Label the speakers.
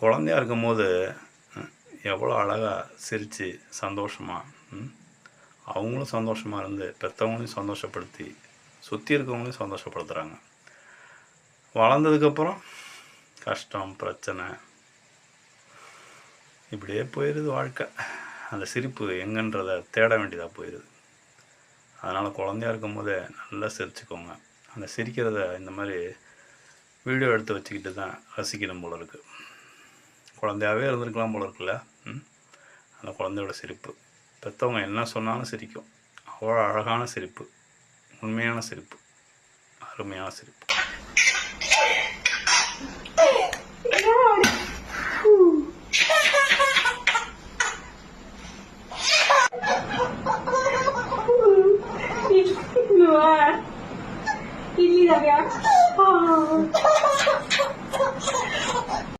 Speaker 1: குழந்தையா இருக்கும்போது போது எவ்வளோ அழகாக சிரித்து சந்தோஷமாக அவங்களும் சந்தோஷமாக இருந்து பெற்றவங்களையும் சந்தோஷப்படுத்தி சுற்றி இருக்கவங்களையும் சந்தோஷப்படுத்துகிறாங்க வளர்ந்ததுக்கப்புறம் கஷ்டம் பிரச்சனை இப்படியே போயிடுது வாழ்க்கை. அந்த சிரிப்பு எங்கன்றதை தேட வேண்டியதாக போயிடுது அதனால் குழந்தையா இருக்கும் போதே நல்லா சிரிச்சுக்கோங்க. அந்த சிரிக்கிறத இந்த மாதிரி வீடியோ எடுத்து வச்சுக்கிட்டு தான் ரசிக்கணும் போல இருக்குது குழந்தையாகவே இருந்திருக்கலாம் போல இருக்குல்ல? அந்த குழந்தையோட சிரிப்பு. பெற்றவங்க என்ன சொன்னாலும் சிரிக்கும். அவ்வளோ அழகான சிரிப்பு. உண்மையான சிரிப்பு. அருமையான சிரிப்பு. இல்லையா